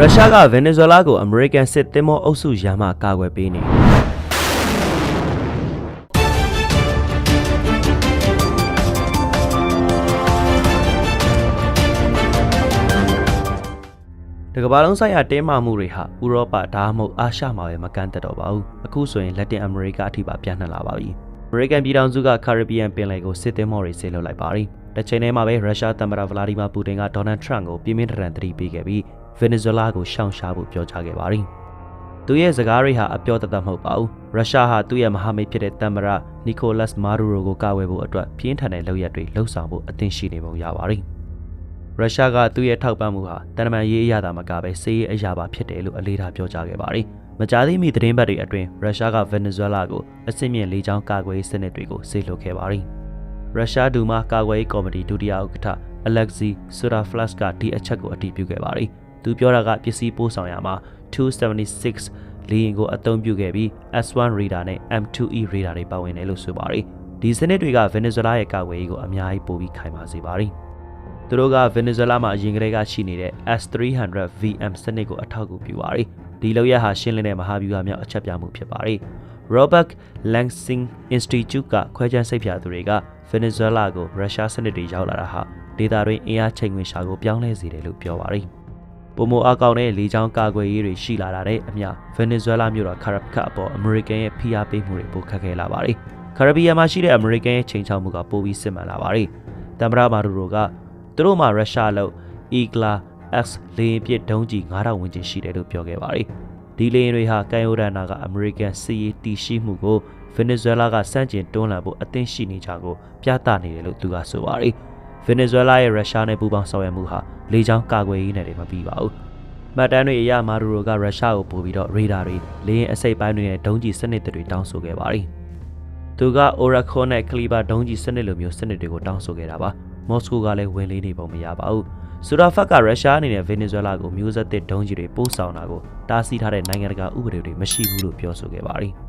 ရုရှားကဗင်နီဇွဲလားကိုအမေရိကန်စစ်သင်္ဘောအုပ်စုရန်မှကာကွယ်ပေးနေတယ်တကမ္ဘာလုံးဆိုင်ရာတင်းမာမှုတွေဟာဥရောပဒါမှမဟုတ်အာရှမှာပဲမကန့်သက်တော့ပါဘူးအခုဆိုရင်လက်တင်အမေရိကအထိပါပြန့်နှံ့လာပါပြီအမေရိကန်ပြည်ထောင်စုကကာရစ်ဘီယံပင်လယ်ကိုစစ်သင်္ဘောတွေဆေးလွှတ်လိုက်ပါပြီတစ်ချိန်တည်းမှာပဲရုရှားသမ္မတဗလာဒီမာပူတင်ကဒေါ်နယ်ထရန့်ကိုပြင်းပြင်းထန်ထန်သတိပေးခဲ့ပြီး ဗင်နီဇွဲလားကိုရှောင်ရှားဖို့ပြောကြားခဲ့ပါတယ်သူရဲ့စကားတွေဟာအပြောတသက်မဟုတ်ပါဘူးရုရှားဟာသူ့ရဲ့မဟာမိတ်ဖြစ်တဲ့သမ္မတနီကိုလတ်မာဒူရိုကိုကာဝယ်ဖို့အတွက်ပြင်းထန်တဲ့လုပ်ရက်တွေလှုံ့ဆော်ဖို့အသင့်ရှိနေပုံရပါတယ်ရုရှားကသူ့ရဲ့ထောက်ပံ့မှုဟာတန်တမာရေးအရာသာမကပဲစေးရေးအရာပါဖြစ်တယ်လို့အလေးထားပြောကြားခဲ့ပါတယ်။မကြာသေးမီသတင်းပတ်တွေအတွင်းရုရှားကဗင်နီဇွဲလားကိုအစစ်မြင့်လေကြောင်းကာကွယ်ရေးစနစ်တွေကိုဆေးလွှတ်ခဲ့ပါတယ်။ရုရှားဒူမာကာကွယ်ရေးကော်မတီဒုတိယဥက္ကဋ္ဌအလက်ဇီဆူရာဖလတ်ကဒီအချက်ကိုအတည်ပြုခဲ့ပါတယ်။ သူပြောတာကပစ္စည်းပို့ဆောင်ရမှာ276လေယာဉ်ကိုအသုံးပြုခဲ့ပြီး S1 radar နဲ့ M2E radar တွေပါဝင်တယ်လို့ဆိုပါတယ်။ဒီစနစ်တွေကဗင်နီဇွဲလားရဲ့ကာကွယ်ရေးကိုအများကြီးပိုပြီးခိုင်မာစေပါတယ်။သူတို့ကဗင်နီဇွဲလားမှာအရင်ကတည်းကရှိနေတဲ့ S300 VM စနစ်ကိုအထောက်အကူပြုပါတယ်။ဒီလောက်ရဟာရှင်းလင်းတဲ့မဟာဗျူဟာမြောက်အချက်ပြမှုဖြစ်ပါတယ်။ Robert Lansing Institute ကခွဲခြမ်းစိတ်ဖြာသူတွေကဗင်နီဇွဲလားကိုရုရှားစနစ်တွေရောက်လာတာဟာဒေသတွင်းအင်အားချိန်ခွင်ရှာကိုပြောင်းလဲစေတယ်လို့ပြောပါတယ်။ ပုံမအကောင့်နဲ့လေကြောင်းကာကွယ်ရေးတွေရှိလာတဲ့အမျှဗင်နီဇွဲလားမြို့တော်ကာရပ်ခတ်အပေါ်အမေရိကန်ရဲ့ဖိအားပေးမှုတွေပိုခက်ခဲလာပါတယ်။ကာရဘီယံမှာရှိတဲ့အမေရိကန်ရဲ့ချိန်ချောက်မှုကပိုပြီးစစ်မှန်လာပါတယ်။တမ်ဘရာမာဒူရိုကသူတို့မှာရုရှားလို့ Igla X လေယာဉ်ပစ်ဒုံးကျည်9000ဝန်းကျင်ရှိတယ်လို့ပြောခဲ့ပါတယ်။ဒီလေယာဉ်တွေဟာကန်ယိုဒန်နာကအမေရိကန်စီးရီးတီရှိမှုကိုဗင်နီဇွဲလားကစန့်ကျင်တွန်းလှန်ဖို့အသင့်ရှိနေကြကိုပြသနေတယ်လို့သူကဆိုပါတယ်။ ဗင်နီဇွဲလားရဲ့ရုရှားနဲ့ပူးပေါင်းဆောင်ရွက်မှုဟာလေကြောင်းကာကွယ်ရေးနဲ့တွေမပြီးပါဘူး။မှတ်တမ်းတွေအရမာဒူရိုကရုရှားကိုပို့ပြီးတော့ရေဒါတွေလေယာဉ်အစိပ်ပိုင်းတွေနဲ့ဒုံးကျည်စနစ်တွေတောင်းဆိုခဲ့ပါတယ်။သူက Oracle နဲ့ Kliber ဒုံးကျည်စနစ်လိုမျိုးစနစ်တွေကိုတောင်းဆိုခဲ့တာပါ။မော်စကိုကလည်းဝင်လေးနေပုံမရပါဘူး။ဆူရာဖတ်ကရုရှားအနေနဲ့ဗင်နီဇွဲလားကိုမျိုးဆက်သစ်ဒုံးကျည်တွေပို့ဆောင်တာကိုတားဆီးထားတဲ့နိုင်ငံတကာဥပဒေတွေမရှိဘူးလို့ပြောဆိုခဲ့ပါတယ်။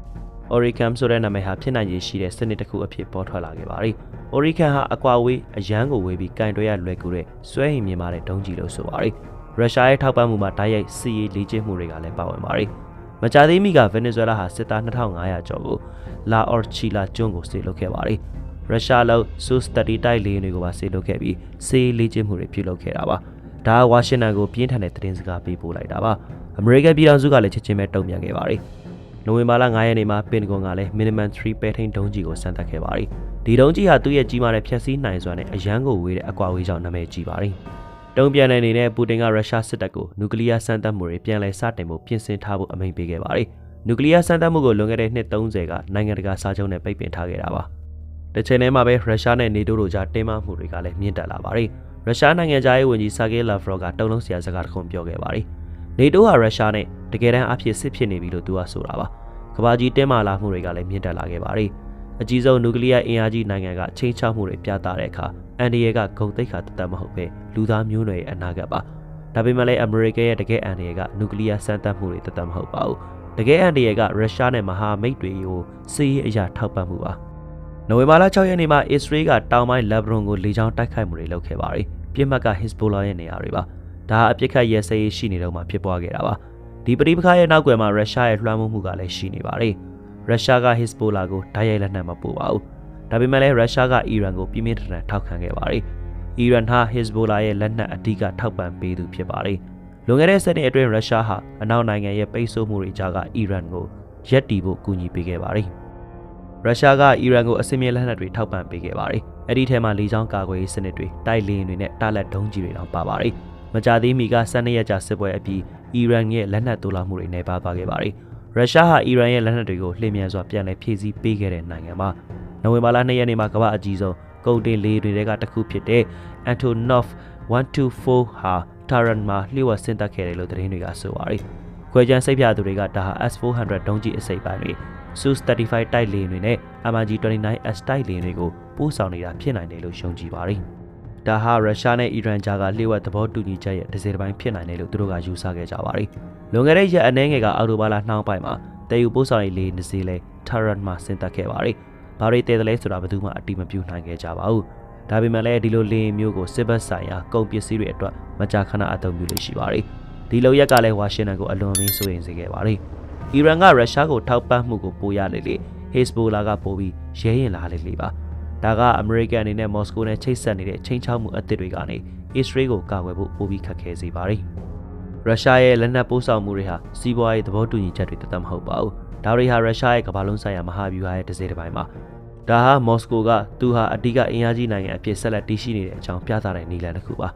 Oricam ဆိုတဲ့နာမည်ဟာဖြစ်နိုင်ရည်ရှိတဲ့စနစ်တစ်ခုအဖြစ်ပေါ်ထွက်လာခဲ့ပါတယ်။ Oricam ဟာအကွာဝေးအရန်ကိုဝေးပြီးကင်တွဲရလွယ်ကူတဲ့စွဲဟင်မြင်မာတဲ့ဒုံးကျည်လို့ဆိုပါတယ်။ရုရှားရဲ့ထောက်ပံ့မှုမှာတိုက်ရိုက်စီးရေးလေ့ကျင့်မှုတွေကလည်းပါဝင်ပါတယ်။မကြာသေးမီကဗင်နီဇွဲလားဟာစစ်သား2500ကျော်ကိုလာအော်ချီလာကျွန်းကိုစေလွှတ်ခဲ့ပါတယ်။ရုရှားလောက်ဆူစတတီတိုက်လေယာဉ်တွေကိုပါဆေးလုပ်ခဲ့ပြီးဆေးလေ့ကျင့်မှုတွေပြုလုပ်ခဲ့တာပါဒါကဝါရှင်တန်ကိုပြင်းထန်တဲ့သတင်းစကားပေးပို့လိုက်တာပါအမေရိကန်ပြည်ထောင်စုကလည်းချက်ချင်းပဲတုံ့ပြန်ခဲ့ပါတယ် နိုဝင်ဘာလ9ရက်နေ့မှာပင်တဂွန်ကလည်း minimum 3ပဲထိန်ဒုံးကြီးကိုစမ်းသပ်ခဲ့ပါတယ်ဒီဒုံးကြီးဟာသူ့ရဲ့ကြီးမားတဲ့ဖြက်စီးနိုင်စွာနဲ့အရန်ကိုဝေးတဲ့အကွာဝေးကြောင့်နာမည်ကြီးပါတယ်တုံ့ပြန်တဲ့အနေနဲ့ပူတင်ကရုရှားစစ်တပ်ကိုနျူကလ িয়ার စမ်းသပ်မှုတွေပြန်လည်စတင်ဖို့ပြင်ဆင်ထားဖို့အမိန့်ပေးခဲ့ပါတယ်နျူကလ িয়ার စမ်းသပ်မှုကိုလွန်ခဲ့တဲ့နှစ်30ကနိုင်ငံတကာစာချုပ်နဲ့ပိတ်ပင်ထားခဲ့တာပါတစ်ချိန်တည်းမှာပဲရုရှားနဲ့နေတိုးတို့ကြားတင်းမာမှုတွေကလည်းမြင့်တက်လာပါတယ်။ရုရှားနိုင်ငံသားရေးဝန်ကြီးဆာဂေးလာဖရော့ကတုံ့လုံးဆရာစကားတစ်ခုပြောခဲ့ပါတယ်။နေတိုးဟာရုရှားနဲ့တကယ်တမ်းအဖြစ်စစ်ဖြစ်နေပြီလို့သူကဆိုတာပါ။ ကမ္ဘာကြီးတင်းမာလာမှုတွေကလည်းမြင့်တက်လာခဲ့ပါတယ်။အကြီးဆုံးနျူကလ িয়ার အင်အားကြီးနိုင်ငံကချိန်ချောက်မှုတွေပြသတဲ့အခါအန်ဒီရဲကဂုံတိတ်ခါတသက်မဟုတ်ပဲလူသားမျိုးနွယ်ရဲ့အနာဂတ်ပါ။ဒါပေမဲ့လည်းအမေရိကန်ရဲ့တကယ်အန်ဒီရဲကနျူကလ িয়ার စမ်းသပ်မှုတွေတသက်မဟုတ်ပါဘူး။တကယ်အန်ဒီရဲကရုရှားနဲ့မဟာမိတ်တွေကိုစီးရေးအရာထောက်ပံ့မှုပါ။နိုဝင်ဘာလ6ရက်နေ့မှာအစ္စရေးကတောင်ပိုင်းလက်ဘရွန်ကိုလေကြောင်းတိုက်ခိုက်မှုတွေလုပ်ခဲ့ပါတယ်။ပြစ်မှတ်ကဟစ်ဘိုလာရဲ့နေရာတွေပါ။ဒါအပြစ်ခတ်ရဲစဲရေးရှိနေတော့မှဖြစ်ပွားခဲ့တာပါ။ ဒီပဋိပက္ခရဲ့နောက်ကွယ်မှာရုရှားရဲ့လွှမ်းမိုးမှုကလည်းရှိနေပါတယ်။ရုရှားကဟစ်ဘိုလာကိုဓာတ်ရိုက်လက်နက်မပို့ပါဘူး။ဒါပေမဲ့လည်းရုရှားကအီရန်ကိုပြင်းပြင်းထန်ထန်ထောက်ခံခဲ့ပါတယ်။အီရန်ဟာဟစ်ဘိုလာရဲ့လက်နက်အဓိကထောက်ပံ့ပေးသူဖြစ်ပါတယ်။လွန်ခဲ့တဲ့စနေအတွင်းရုရှားဟာအနောက်နိုင်ငံရဲ့ပိတ်ဆို့မှုတွေကြားကအီရန်ကိုရက်တီဖို့ကူညီပေးခဲ့ပါတယ်။ရုရှားကအီရန်ကိုအစင်းမြဲလက်နက်တွေထောက်ပံ့ပေးခဲ့ပါတယ်။အဲ့ဒီထဲမှာလေကြောင်းကာကွယ်ရေးစနစ်တွေတိုက်လေယာဉ်တွေနဲ့တာလက်ဒုံးကြီးတွေတောင်ပါပါတယ်။ မကြသေးမီက12ရက်ကြာစစ်ပွဲအပြီးအီရန်ရဲ့လက်နက်တူလာမှုတွေနေပါသွားခဲ့ပါတယ်။ရုရှားဟာအီရန်ရဲ့လက်နက်တွေကိုလှည့်မြန်စွာပြန်လည်ဖြည့်ဆည်းပေးခဲ့တဲ့နိုင်ငံပါ။နိုဝင်ဘာလ2ရက်နေ့မှာကမ္ဘာအကြီးဆုံးကုန်တင်လေတွေကတစ်ခုဖြစ်တဲ့ Antonov 124ဟာတာရန်မှာလျှို့ဝှက်ဆင်းသက်ခဲ့တယ်လို့သတင်းတွေကဆိုပါတယ်။ခွဲခြမ်းစိတ်ပြသူတွေကဒါဟာ S400 ဒုံးကြီးအစိပ်ပိုင်းတွေ SU-35 တိုက်လေယာဉ်တွေနဲ့ MiG-29S တိုက်လေယာဉ်တွေကိုပို့ဆောင်နေတာဖြစ်နိုင်တယ်လို့ယုံကြည်ပါတယ်။ ဒါဟာရုရှားနဲ့အီရန်ကြားကလျှို့ဝှက်သဘောတူညီချက်ရဲ့တစ်စိတ်တစ်ပိုင်းဖြစ်နိုင်တယ်လို့သူတို့ကယူဆခဲ့ကြပါတယ်။လွန်ခဲ့တဲ့ရက်အနည်းငယ်ကအော်တိုဘာလနှောင်းပိုင်းမှာတည်ယူပို့ဆောင်ရေးလေနစီလဲ Taran မှာဆင်းသက်ခဲ့ပါတယ်။ဘာတွေတည်တယ်လဲဆိုတာဘယ်သူမှအတိမပြုနိုင်ခဲ့ကြပါဘူး။ဒါပေမဲ့လည်းဒီလိုလေယာဉ်မျိုးကိုစစ်ဘက်ဆိုင်ရာကုန်ပစ္စည်းတွေအတွက်မကြာခဏအသုံးပြုလို့ရှိပါတယ်။ဒီလောက်ရက်ကလည်းဝါရှင်တန်ကိုအလွန်မင်းစိုးရိမ်စေခဲ့ပါတယ်အီရန်ကရုရှားကိုထောက်ပံ့မှုကိုပိုရလေလေဟေ့စ်ဘိုလာကပိုပြီးရဲရင်လာလေလေပါ ဒါကအမေရိကန်အနေနဲ့မော်စကိုနဲ့ချိတ်ဆက်နေတဲ့ချိန်ချောက်မှုအသစ်တွေကနေအစ္စရေးကိုကာကွယ်ဖို့ပိုပြီးခက်ခဲစေပါတယ်ရုရှားရဲ့လက်နက်ပို့ဆောင်မှုတွေဟာစီးပွားရေးသဘောတူညီချက်တွေတသက်မဟုတ်ပါဘူးဒါတွေဟာရုရှားရဲ့ကမ္ဘာလုံးဆိုင်ရာမဟာဗျူဟာရဲ့တစ်စိတ်တစ်ပိုင်းပါဒါဟာမော်စကိုကသူဟာအဓိကအင်အားကြီးနိုင်ငံအဖြစ်ဆက်လက်တည်ရှိနေတဲ့အကြောင်းပြသတဲ့နည်းလမ်းတစ်ခုပါ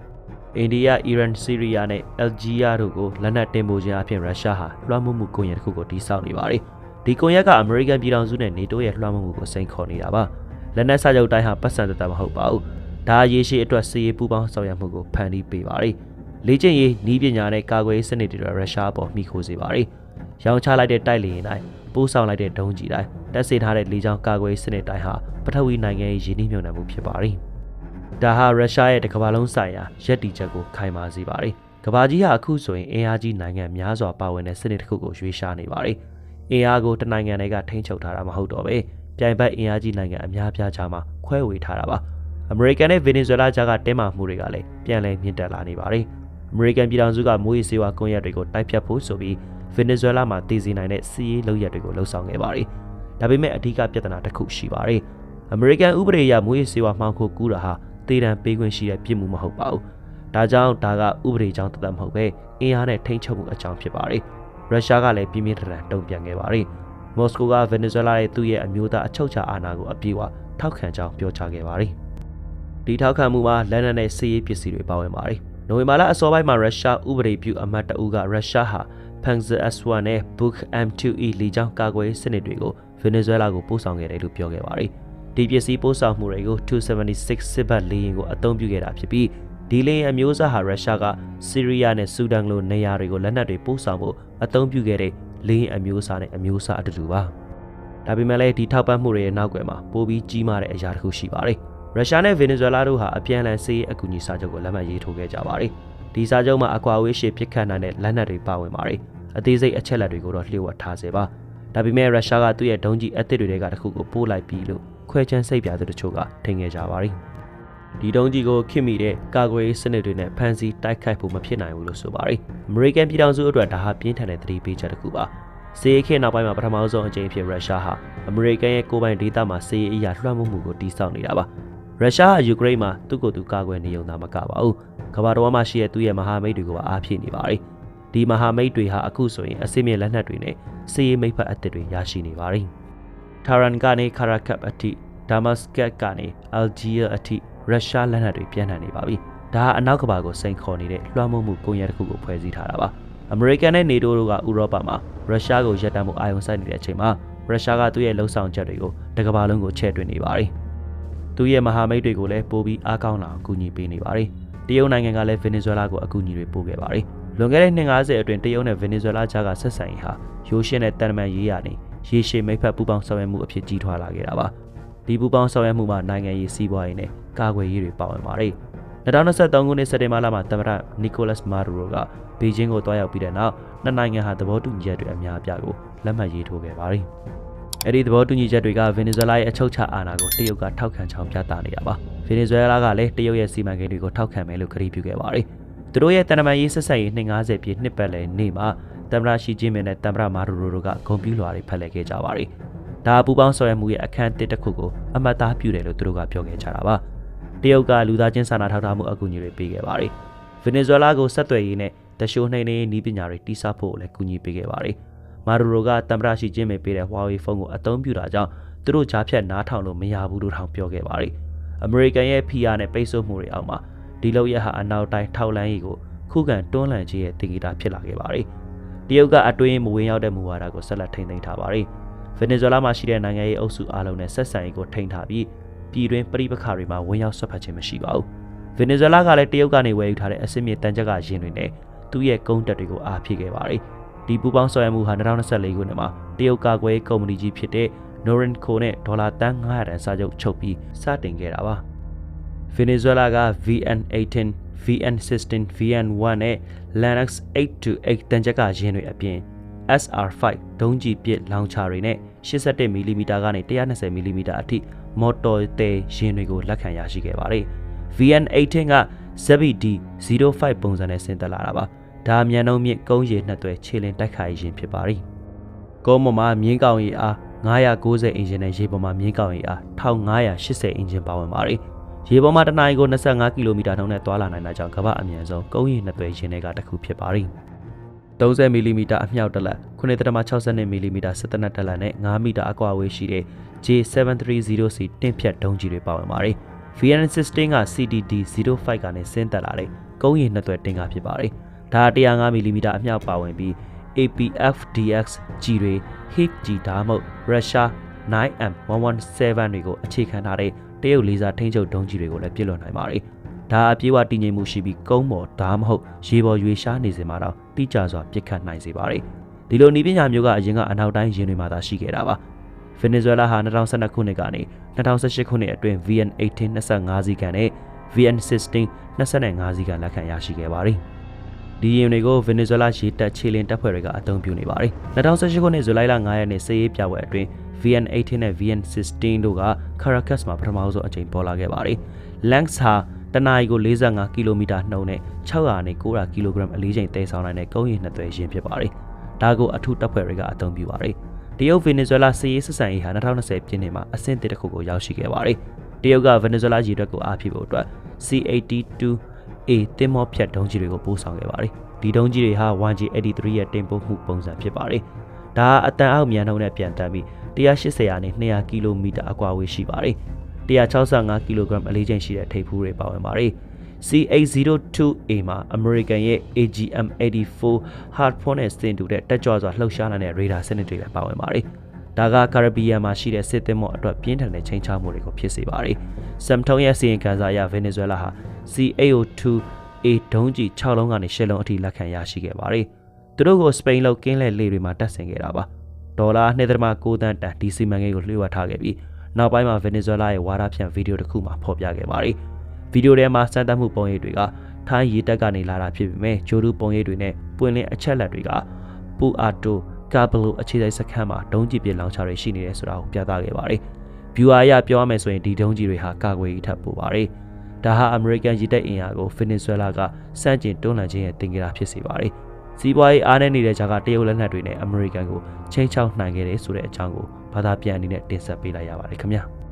အိန္ဒိယ၊အီရန်၊ဆီးရီးယားနဲ့အယ်ဂျီးယားတို့ကိုလက်နက်တင်ပို့ခြင်းအပြင်ရုရှားဟာလွှမ်းမိုးမှုကွန်ရက်တစ်ခုကိုတည်ဆောက်နေပါတယ်။ဒီကွန်ရက်ကအမေရိကန်ပြည်ထောင်စုနဲ့နေတိုးရဲ့လွှမ်းမိုးမှုကိုစိန်ခေါ်နေတာပါ။ လက်နက်စာချုပ်တိုင်းဟာပတ်စံတသက်မဟုတ်ပါဘူး။ဒါရေရှည်အတွက်စီးရေးပူးပေါင်းဆောင်ရွက်မှုကိုဖန်တီးပေးပါတယ်။လေ့ကျင့်ရေးဤပညာနဲ့ကာကွယ်ရေးစနစ်တွေရုရှားအပေါ်မိခိုးစေပါတယ်။ရောင်းချလိုက်တဲ့တိုက်လေယာဉ်တိုင်းပို့ဆောင်လိုက်တဲ့ဒုံးကြီးတိုင်းတက်စေထားတဲ့လေကြောင်းကာကွယ်ရေးစနစ်တိုင်းဟာပထဝီနိုင်ငံရဲ့ရင်းနှီးမြှုပ်နှံမှုဖြစ်ပါတယ်။ဒါဟာရုရှားရဲ့တစ်ကမ္ဘာလုံးဆိုင်ရာရည်တည်ချက်ကိုခိုင်မာစေပါတယ်။ကမ္ဘာကြီးဟာအခုဆိုရင်အင်အားကြီးနိုင်ငံများစွာပါဝင်တဲ့စနစ်တစ်ခုကိုရွေးရှားနေပါတယ်။အင်အားကိုတနိုင်ငံတွေကထိန်းချုပ်ထားတာမဟုတ်တော့ပဲ။ ပြိုင်ဘက်အင်အားကြီးနိုင်ငံအများပြားကြားမှာခွဲဝေထားတာပါ။အမေရိကန်နဲ့ဗင်နီဇွဲလားကြားကတင်းမာမှုတွေကလည်းပြန်လည်မြင့်တက်လာနေပါတယ်။အမေရိကန်ပြည်ထောင်စုကမိုးရေစေဝါကွန်ရက်တွေကိုတိုက်ဖြတ်ဖို့ဆိုပြီးဗင်နီဇွဲလားမှာတည်စီနိုင်တဲ့စီးရေးလုပ်ရက်တွေကိုလှုံ့ဆော်ခဲ့ပါတယ်။ဒါပေမဲ့အဓိကပြဿနာတစ်ခုရှိပါတယ်။အမေရိကန်ဥပဒေအရမိုးရေစေဝါမှောင်ခိုကူးတာဟာတေးတံပေးခွင့်ရှိတဲ့ပြစ်မှုမဟုတ်ပါဘူး။ဒါကြောင့်ဒါကဥပဒေကြောင့်တသက်မဟုတ်ပဲအင်အားနဲ့ထိန်းချုပ်မှုအကြောင်းဖြစ်ပါတယ်။ရုရှားကလည်းပြင်းပြင်းထန်ထန်တုံ့ပြန်ခဲ့ပါတယ်။ မော်စကိုကဗင်နီဇွဲလားရဲ့သူ့ရဲ့အမျိုးသားအချုပ်အခြာအာဏာကိုအပြည့်အဝထောက်ခံကြောင်းပြောကြားခဲ့ပါတယ်။ဒီထောက်ခံမှုမှာလက်နက်နဲ့စစ်ရေးပစ္စည်းတွေပါဝင်ပါတယ်။နိုဝင်ဘာလအစောပိုင်းမှာရုရှားဥပဒေပြုအမတ်တအူးကရုရှားဟာ Panzer S1 နဲ့ Buk M2E လေကြောင်းကာကွယ်ရေးစနစ်တွေကိုဗင်နီဇွဲလားကိုပို့ဆောင်ခဲ့တယ်လို့ပြောခဲ့ပါတယ်။ဒီပစ္စည်းပို့ဆောင်မှုတွေကို276စစ်ဘတ်လေယာဉ်ကိုအသုံးပြုခဲ့တာဖြစ်ပြီးဒီလေယာဉ်အမျိုးအစားဟာရုရှားကဆီးရီးယားနဲ့ဆူဒန်လိုနေရာတွေကိုလက်နက်တွေပို့ဆောင်ဖို့အသုံးပြုခဲ့တဲ့ လေယာဉ်အမျိုးအစားနဲ့အမျိုးအစားအတူတူပါဒါပေမဲ့လည်းဒီထောက်ပံ့မှုတွေရဲ့နောက်ွယ်မှာပိုပြီးကြီးမားတဲ့အရာတစ်ခုရှိပါတယ်ရုရှားနဲ့ဗင်နီဇွဲလားတို့ဟာအပြန်အလှန်စစ်ရေးအကူအညီစာချုပ်ကိုလက်မှတ်ရေးထိုးခဲ့ကြပါတယ်ဒီစာချုပ်မှာအကွာအဝေးရှေ့ပြစ်ခတ်နိုင်တဲ့လက်နက်တွေပါဝင်ပါတယ်အသေးစိတ်အချက်လက်တွေကိုတော့လျှို့ဝှက်ထားစေပါဒါပေမဲ့ရုရှားကသူ့ရဲ့ဒုံးကျည်အသစ်တွေကတခုကိုပို့လိုက်ပြီးလို့ခွဲချမ်းစိတ်ပြသူတို့ချို့ကထင်ခဲ့ကြပါသည် ဒီတုံးကြီးကိုခင်မိတဲ့ကာကွယ်ရေးစနစ်တွေနဲ့ဖန်ဆီးတိုက်ခိုက်ဖို့မဖြစ်နိုင်ဘူးလို့ဆိုပါတယ်။အမေရိကန်ပြည်ထောင်စုအတွက်ဒါဟာပြင်းထန်တဲ့သတိပေးချက်တစ်ခုပါ။စီးရီးခေတ်နောက်ပိုင်းမှာပထမဆုံးအကြိမ်ဖြစ်ရုရှားဟာအမေရိကန်ရဲ့ကိုယ်ပိုင်ဒေသမှာစီးရီးအရာလွှမ်းမိုးမှုကိုတိစောက်နေတာပါ။ရုရှားဟာယူကရိန်းမှာသူ့ကိုယ်သူကာကွယ်နေုံသာမကပါဘူး။ကမ္ဘာတော်မှာရှိတဲ့သူ့ရဲ့မဟာမိတ်တွေကိုအားဖြည့်နေပါတယ်။ဒီမဟာမိတ်တွေဟာအခုဆိုရင်အစိမ့်မြင့်လက်နက်တွေနဲ့စီးရီးမိတ်ဖက်အသစ်တွေရရှိနေပါတယ်။ထာရန်ကနေခါရာကပ်အထိဒါမတ်စကတ်ကနေအယ်ဂျီးယားအထိ ရုရှားလက်နက်တွေပြန့်နှံ့နေပါပြီ။ဒါဟာအနောက်ကမ္ဘာကိုစိန်ခေါ်နေတဲ့လွှမ်းမိုးမှုကွန်ရက်တစ်ခုကိုဖွဲ့စည်းထားတာပါ။အမေရိကန်နဲ့နေတိုးတို့ကဥရောပမှာရုရှားကိုရပ်တန့်မှုအာရုံစိုက်နေတဲ့အချိန်မှာရုရှားကသူ့ရဲ့လှုံ့ဆော်ချက်တွေကိုတကမ္ဘာလုံးကိုချဲ့တွင်နေပါတယ်။သူ့ရဲ့မဟာမိတ်တွေကိုလည်းပိုပြီးအားကောင်းလာအောင်ကူညီပေးနေပါတယ်။တရုတ်နိုင်ငံကလည်းဗင်နီဇွဲလားကိုအကူအညီတွေပို့ခဲ့ပါတယ်။လွန်ခဲ့တဲ့250အတွင်းတရုတ်နဲ့ဗင်နီဇွဲလားကြားကဆက်ဆံရေးဟာရိုးရှင်းတဲ့တန်တမန်ရေးရနေရေရှည်မိတ်ဖက်ပူးပေါင်းဆောင်ရွက်မှုအဖြစ်ကြီးထွားလာခဲ့တာပါ။ဒီပူပေါင်းဆောင်ရွက်မှုမှာနိုင်ငံရေးစီးပွားရေးနဲ့ ကာကွယ်ရေးတွေပါဝင်ပါတယ်။2023ခုနှစ်စက်တင်ဘာလမှာသမ္မတနီကိုလတ်မာဒူရိုကဘေကျင်းကိုတွားရောက်ပြီးတဲ့နောက်နှစ်နိုင်ငံဟာသဘောတူညီချက်တွေအများအပြားကိုလက်မှတ်ရေးထိုးခဲ့ပါတယ်။အဲ့ဒီသဘောတူညီချက်တွေကဗင်နီဇွဲလားရဲ့အချုပ်အခြာအာဏာကိုတရုတ်ကထောက်ခံချောင်းပြသနေတာပါ။ဗင်နီဇွဲလားကလည်းတရုတ်ရဲ့စီမံကိန်းတွေကိုထောက်ခံမယ်လို့ကတိပြုခဲ့ပါတယ်။သူတို့ရဲ့တန်တမာရေးဆက်ဆက်ရေး250ပြည့်နှစ်ပတ်လည်နေ့မှာသမ္မတရှီကျင်းမင်နဲ့သမ္မတမာဒူရိုတို့ကဂုဏ်ပြုလွှာတွေဖတ်လှည့်ခဲ့ကြပါတယ်။ဒါပူပေါင်းဆောင်ရွက်မှုရဲ့အခန်းတစ်တစ်ခုကိုအမှတ်သားပြုတယ်လို့သူတို့ကပြောခဲ့ကြတာပါ တရုတ်ကလူသားချင်းစာနာထောက်ထားမှုအကူအညီတွေပေးခဲ့ပါတယ်ဗင်နီဇွဲလားကိုဆက်သွယ်ရေးနဲ့တရှိုးနှိမ်နှင်းနည်းပညာတွေတိစောက်ဖို့လည်းကူညီပေးခဲ့ပါတယ်မာဒူရိုကတမ်ပရာရှိချင်းပဲပေးတဲ့ Huawei ဖုန်းကိုအသုံးပြုတာကြောင့်သူတို့ကြားဖြတ်နားထောင်လို့မရဘူးလို့ထောင်ပြောခဲ့ပါတယ်အမေရိကန်ရဲ့ PR နဲ့ပိတ်ဆို့မှုတွေအောက်မှာဒီလောက်ရဟာအနောက်တိုင်းထောက်လန်းရေးကိုခုခံတွန်းလှန်ခြင်းရဲ့တင်ဂီတာဖြစ်လာခဲ့ပါတယ်တရုတ်ကအတွင်းမဝင်ရောက်တဲ့မူဝါဒကိုဆက်လက်ထိန်းသိမ်းထားပါတယ်ဗင်နီဇွဲလားမှာရှိတဲ့နိုင်ငံရေးအုပ်စုအားလုံးနဲ့ဆက်ဆံရေးကိုထိန်းထားပြီး ပြည်တွင်းပြည်ပခါတွေမှာဝင်ရောက်ဆွတ်ဖက်ခြင်းမရှိပါဘူး။ဗင်နီဇွဲလားကလည်းတရုတ်ကနေဝယ်ယူထားတဲ့အစစ်မြေတန်ကြက်ကယင်းတွေနဲ့သူ့ရဲ့ကုန်းတက်တွေကိုအားဖြည့်ခဲ့ပါတယ်။ဒီပူပေါင်းဆောင်ရွက်မှုဟာ2024ခုနှစ်မှာတရုတ်ကာကွယ်ကုမ္ပဏီကြီးဖြစ်တဲ့ Norinco နဲ့ဒေါ်လာတန်း900တန်စာချုပ်ချုပ်ပြီးစတင်ခဲ့တာပါ။ဗင်နီဇွဲလားက VN18 VN16 VN1 နဲ့ Linux 828တန်ကြက်ကယင်းတွေအပြင် SR5 ဒုံးကျည်ပစ်လောင်ချာတွေနဲ့ 81 mm ကနေ120 mm အထိမော်တော်တဲယာဉ်တွေကိုလက်ခံရရှိခဲ့ပါတယ်။ VN18 က ZBD05 ပုံစံနဲ့ဆင်းသက်လာတာပါ။ဒါမြန်နှုံးမြင့်ကုန်းရည်နှစ်သွဲခြေလင်တိုက်ခိုက်ရင်ဖြစ်ပါသည်ကုန်းပေါ်မှာမြင်းကောင်ရည်အား990အင်ဂျင်နဲ့ရေပေါ်မှာမြင်းကောင်ရည်အား1580အင်ဂျင်ပါဝင်ပါသည်ရေပေါ်မှာတစ်နာရီကို25ကီလိုမီတာနှုန်းနဲ့သွားလာနိုင်တာကြောင့်ကမ္ဘာအမြန်ဆုံးကုန်းရည်နှစ်သွဲရင်တွေကတစ်ခုဖြစ်ပါသည် 30မီလီမီတာအမြောက်တစ်လက်9.62မီလီမီတာစစ်တနက်တစ်လက်နဲ့9မီတာအကွာအဝေးရှိတဲ့ J730C တင့်ဖြတ်ဒုံးကြီးတွေပါဝင်ပါတယ်။ VN16 က CDD 05 ကနေဆင်းသက်လာတဲ့ကုန်းရည်နှစ်သွဲတင်ကားဖြစ်ပါတယ်။ဒါ105မီလီမီတာအမြောက်ပါဝင်ပြီး APFDX ကြီးတွေ HIT ကြီးဒါမှမဟုတ် Russia 9M117 တွေကိုအခြေခံထားတဲ့တရုတ်လေးစားထိန်းချုပ်ဒုံးကြီးတွေကိုလည်းပြစ်လွတ်နိုင်ပါတယ်။ ဒါအပြေးအဝတည်ငြိမ်မှုရှိပြီးကုန်းပေါ်ဒါမှမဟုတ်ရေပေါ်ရွေရှားနေစမှာတော့တိကျစွာပြစ်ခတ်နိုင်စေပါတယ်။ဒီလိုနီးပညာမျိုးကအရင်ကအနောက်တိုင်းရင်းတွေမှာသာရှိခဲ့တာပါ။ဗင်နီဇွဲလားဟာ2012ခုနှစ်ကနေ2018ခုနှစ်အတွင်း VN18 25စီးကန်နဲ့ VN16 25စီးကန်လက်ခံရရှိခဲ့ပါတယ်။ဒီရင်တွေကိုဗင်နီဇွဲလားရေတပ်ခြေလင်းတပ်ဖွဲ့တွေကအသုံးပြုနေပါတယ်။2018ခုနှစ်ဇူလိုင်လ9ရက်နေ့စစ်ရေးပြပွဲအတွင်း VN18 နဲ့ VN16 တို့က Caracas မှာပထမဆုံးအကြိမ်ပေါ်လာခဲ့ပါတယ်။ Length ဟာ တနအီကို45ကီလိုမီတာနှုန်းနဲ့600နဲ့900ကီလိုဂရမ်အလေးချိန်တည်ဆောင်နိုင်တဲ့ကုန်းရည်နှစ်သွဲရင်ဖြစ်ပါတယ်။ဒါကိုအထူးတပ်ဖွဲ့တွေကအသုံးပြုပါတယ်။တရုတ်ဗင်နီဇွဲလားစစ်ရေးစစ်ဆန်ရေးဟာ2020ပြည့်နှစ်မှာအဆင့်တစ်တစ်ခုကိုရောက်ရှိခဲ့ပါတယ်။တရုတ်ကဗင်နီဇွဲလားရေတပ်ကိုအားဖြစ်ဖို့အတွက် C82A တင်မောဖြတ်ဒုံးကြီးတွေကိုပို့ဆောင်ခဲ့ပါတယ်။ဒီဒုံးကြီးတွေဟာ 1G83 ရဲ့တင်ပို့မှုပုံစံဖြစ်ပါတယ်။ဒါဟာအတန်အောက်မြန်နှုန်းနဲ့ပြန်တန်းပြီး180ရာနဲ့200ကီလိုမီတာအကွာအဝေးရှိပါတယ်။ 165ကီလိုဂရမ်အလေးချိန်ရှိတဲ့ထိပ်ဖူးတွေပါဝင်ပါတယ်။ C802A မှာ American ရဲ့ AGM84 Hardphone နဲ့စတင်တူတဲ့တက်ကြွစွာလှုပ်ရှားနိုင်တဲ့ radar စနစ်တွေလည်းပါဝင်ပါတယ်။ဒါကကာရဘီယန်မှာရှိတဲ့စစ်သင်္ဘောအတွက်ပြင်းထန်တဲ့ချိန်ချမှုတွေကိုဖြစ်စေပါတယ်။ Samsung ရဲ့စီရင်ခံစာအရဗင်နီဇွဲလားဟာ C802A ဒုံးကျည်6လုံးကနေ10လုံးအထိလက်ခံရရှိခဲ့ပါတယ်။သူတို့ကိုစပိန်လောက်ကင်းလဲလေတွေမှာတပ်ဆင်ခဲ့တာပါ။ဒေါ်လာ2.6တန်တန်ဒီစီမန်ကိန်းကိုလျှို့ဝှက်ထားခဲ့ပြီး နောက်ပိုင်းမှာဗင်နီဇွဲလားရဲ့ဝါဒဖြန့်ဗီဒီယိုတစ်ခုမှာဖော်ပြခဲ့ပါတယ်။ဗီဒီယိုထဲမှာစမ်းသပ်မှုပုံရိပ်တွေကထိုင်းရေတပ်ကနေလာတာဖြစ်ပေမဲ့ဂျိုဒူပုံရိပ်တွေနဲ့ပွင့်လင်းအချက်လက်တွေကပူအာတိုကာဘလိုအခြေစိုက်စခန်းမှာဒုံးကျည်ပစ်လောင်ချတွေရှိနေတယ်ဆိုတာကိုပြသခဲ့ပါတယ်။ viewer အရပြောရမယ်ဆိုရင်ဒီဒုံးကျည်တွေဟာကာကွယ်ရေးထပ်ပိုပါတယ်။ဒါဟာ American ရေတပ်အင်အားကို Venezuela ကစန့်ကျင်တွန်းလှန်ခြင်းရဲ့တင်ကြတာဖြစ်စေပါတယ်။စီးပွားရေးအားနည်းနေတဲ့ဂျာကတရုတ်လက်နက်တွေနဲ့ American ကိုချိန်ချောက်နိုင်ခဲ့တယ်ဆိုတဲ့အကြောင်းကို ဘာသာပြန်အနေနဲ့တင်ဆက်ပေးလိုက်ရပါတယ်ခင်ဗျာ။